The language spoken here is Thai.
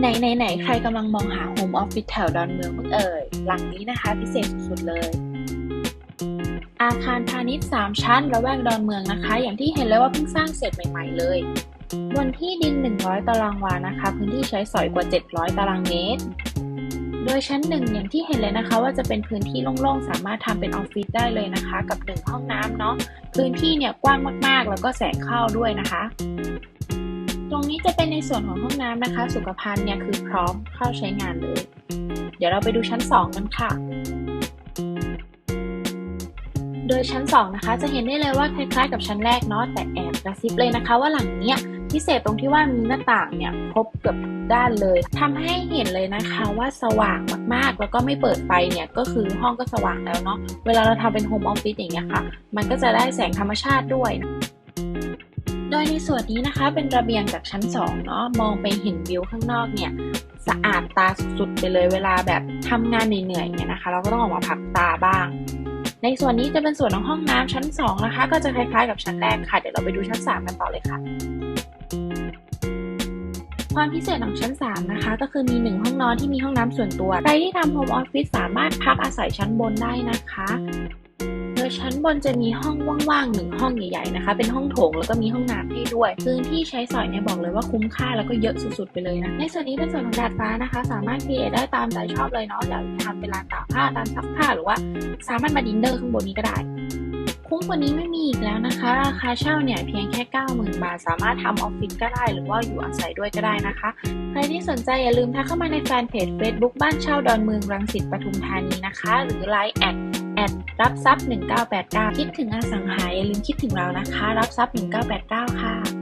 ไหนไหนไหนใครกำลังมองหาโฮมออฟฟิศแถวดอนเมืองบ้างเอ่ย หลังนี้นะคะพิเศษสุดๆเลย อาคารพาณิชย์ 3 ชั้นระแวกดอนเมืองนะคะ อย่างที่เห็นเลยว่าเพิ่งสร้างเสร็จใหม่ ๆ เลย บนที่ดิน 100 ตารางวานะคะ พื้นที่ใช้สอยกว่า 700 ตารางเมตร โดยชั้นหนึ่งอย่างที่เห็นเลยนะคะ ว่าจะเป็นพื้นที่โล่งๆ สามารถทำเป็นออฟฟิศได้เลยนะคะ กับหนึ่งห้องน้ำเนาะ พื้นที่เนี่ยกว้างมากๆ แล้วก็แสงเข้าด้วยนะคะ รงนี้จะเป็นในส่วนของห้องน้ำนะคะ สุขภัณฑ์เนี่ยคือพร้อมเข้าใช้งานเลย เดี๋ยวเราไปดูชั้น 2 กันค่ะ โดยชั้น 2 นะคะ จะเห็นได้เลยว่าคล้ายๆ กับชั้นแรกเนาะแต่แอบกระซิบเลยนะคะ ว่าหลังเนี้ยพิเศษตรงที่ว่ามีหน้าต่างเนี่ยครบเกือบทุกด้านเลยทำให้เห็นเลยนะคะว่าสว่างมากๆ แล้วก็ไม่เปิดไฟเนี่ยก็คือห้องก็สว่างแล้วเนาะเวลาเราทำเป็นโฮมออฟฟิศอย่างเงี้ยค่ะ มันก็จะได้แสงธรรมชาติด้วย โดยในส่วนนี้นะคะเป็นระเบียงจากชั้น2เนาะมองไปเห็นวิวข้างนอกเนี่ยสะอาดตาสุดๆไปเลยเวลาแบบทำงานเหนื่อยๆเนี่ยนะคะ เราก็ต้องออกมาพักตาบ้าง ในส่วนนี้จะเป็นส่วนของห้องน้ำชั้น2นะคะ ก็จะคล้ายๆกับชั้นแรกค่ะ เดี๋ยวเราไปดูชั้น 3 กันต่อเลยค่ะความพิเศษของชั้น 3 นะคะ ก็คือมี 1 ห้องนอนที่มีห้องน้ำส่วนตัว ใครที่ทำโฮมออฟฟิศสามารถพักอาศัยชั้นบนได้นะคะ ยชั้นบนจะมีห้องว่างๆหนึ่งห้องใหญ่ๆนะคะ เป็นห้องโถงแล้วก็มีห้องน้ำให้ด้วยพื้นที่ใช้สอยเนี่ยบอกเลยว่าคุ้มค่าแล้วก็เยอะสุดๆไปเลยนะในส่วนนี้เป็นส่วนของดาดฟ้านะคะ สามารถครีเอทได้ตามใจชอบเลยเนาะอยากทำเป็นลานตากผ้าลานซักผ้าหรือว่าสามารถมาดินเนอร์ข้างบนนี้ก็ได้คุ้มกว่านี้ไม่มีอีกแล้วนะคะ ราคาเช่าเนี่ยเพียงแค่ 90,000 บาท สามารถทำออฟฟิศก็ได้ หรือว่าอยู่อาศัยด้วยก็ได้นะคะ ใครที่สนใจอย่าลืมทักเข้ามาในแฟนเพจ Facebook บ้านเช่าดอนเมืองรังสิตปทุมธานีนะคะ หรือ Line แอดแอด รับทรัพย์ 1989 คิดถึงอสังหาอย่าลืมคิดถึงเรานะคะ รับทรัพย์ 1989 ค่ะ